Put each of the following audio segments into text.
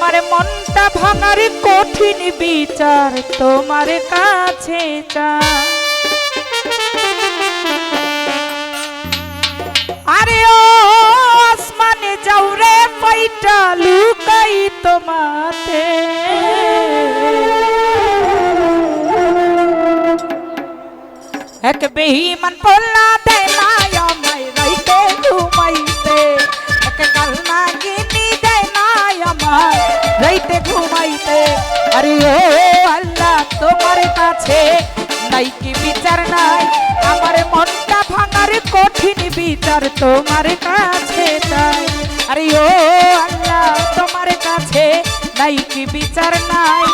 আমার মনটা ভাঙার কঠিন বিচার, তোমার কাছে চা আরে ও আসমানে, যাও রে পাইটা লুকাই তোমাতে। এক বেহিমান পল্লা ঘুমাইতে আরে ও আল্লাহ, তোমার কাছে নাই কি বিচার, নাই। আমার মনটা ভাঙার কঠিন বিচার তোমার কাছে চাই। আরে, ও আল্লাহ, তোমার কাছে নাই কি বিচার, নাই।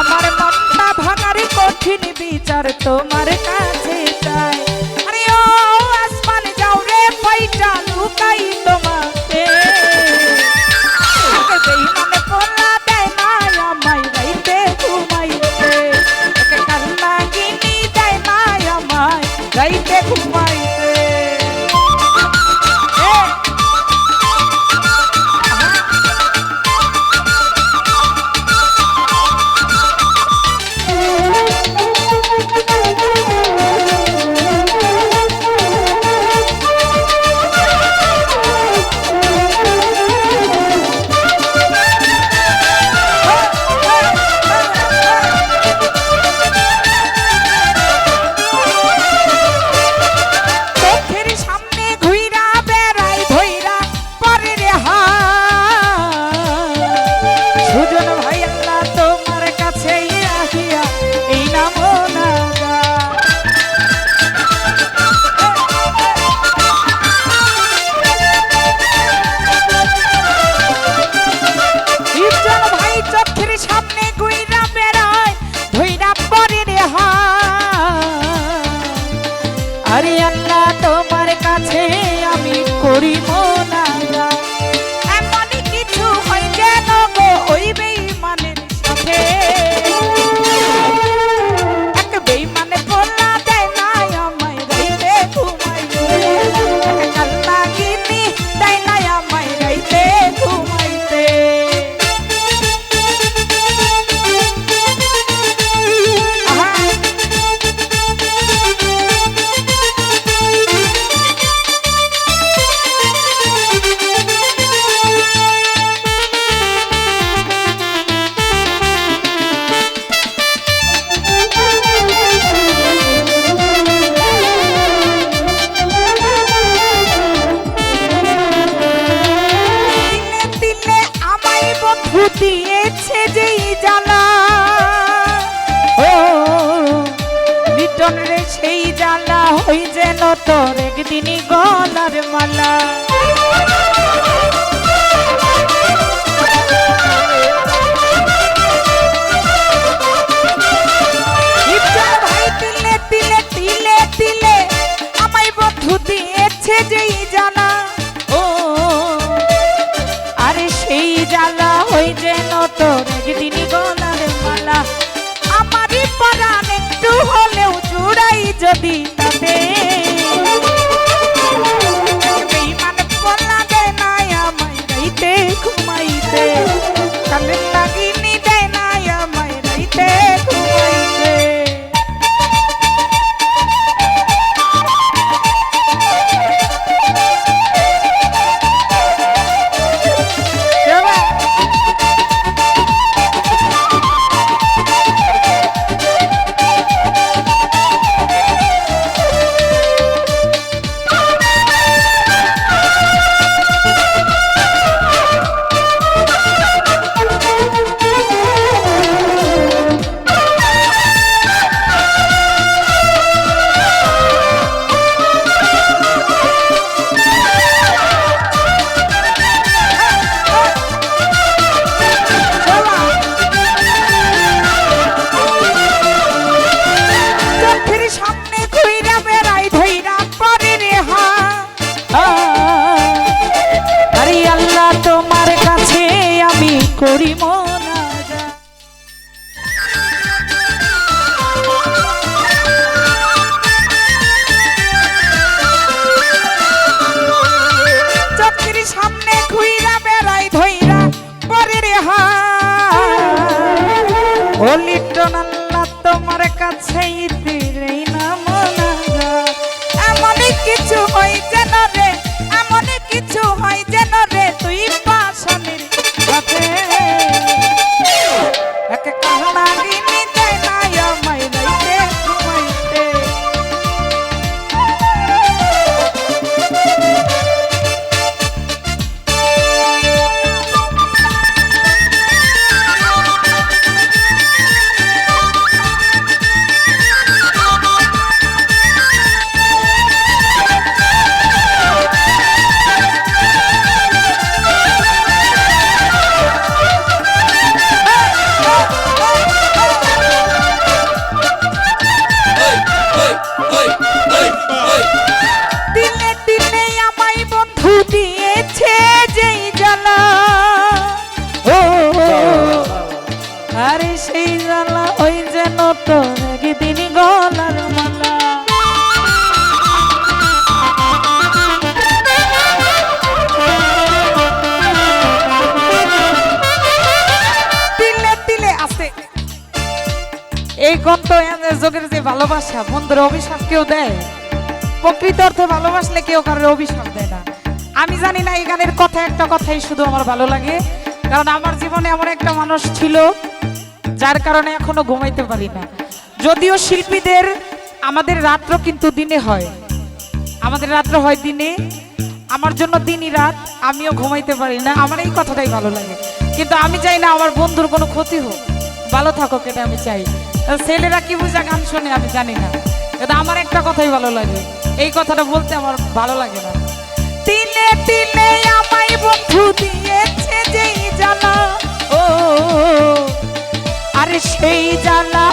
আমার মনটা ভাঙার কঠিন বিচার তোমার কাছে চাই। দিয়েছে যেই জ্বালা ও লিটন রে সেই জ্বালা হই যেন তোর একদিনই গলার মালা। জ্বালা হই যেন তোর একদিনই গলার মালা। আমারই পরাণ একটু হলেও জুড়াই যদি তাতে। সামনে খুইরা বেড়াই ধইরা পরে রে হা ও লিটন আল্লাহ তোমার গন্ত যোগের যে ভালোবাসা, বন্ধুর অভিশাপ কেউ দেয়? প্রকৃত অর্থে ভালোবাসলে কেউ কারোর অভিশাপ দেয় না। আমি জানি না এই গানের কথা, একটা কথাই শুধু আমার ভালো লাগে। কারণ আমার জীবনে এমন একটা মানুষ ছিল, যার কারণে এখনও ঘুমাইতে পারি না। যদিও শিল্পীদের আমাদের রাত্র কিন্তু দিনে হয়। আমাদের রাত্র হয় দিনে। আমার জন্য দিনই রাত, আমিও ঘুমাইতে পারি না। আমার এই কথাটাই ভালো লাগে। কিন্তু আমি চাই না আমার বন্ধুর কোনো ক্ষতি হোক। ভালো থাকুক, এটা আমি চাই। ছেলেরা কি বুঝা গান শোনে আমি জানি না। এটা আমার একটা কথাই ভালো লাগে। এই কথাটা বলতে আমার ভালো লাগে না। তিনে তিনে আমায় বন্ধু দিয়েছে যেই জানা ও, আরে সেই জানা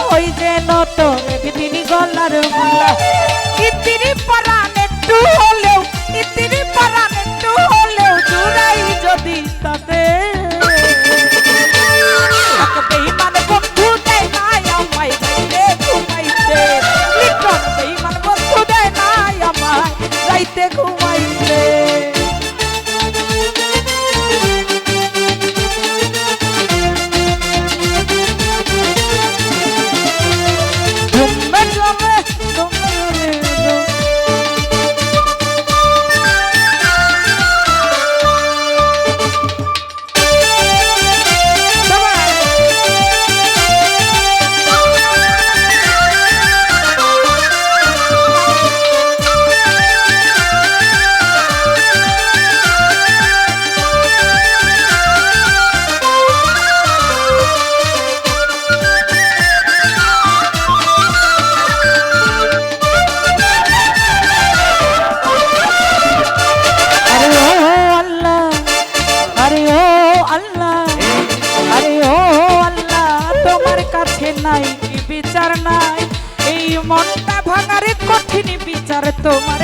বিচার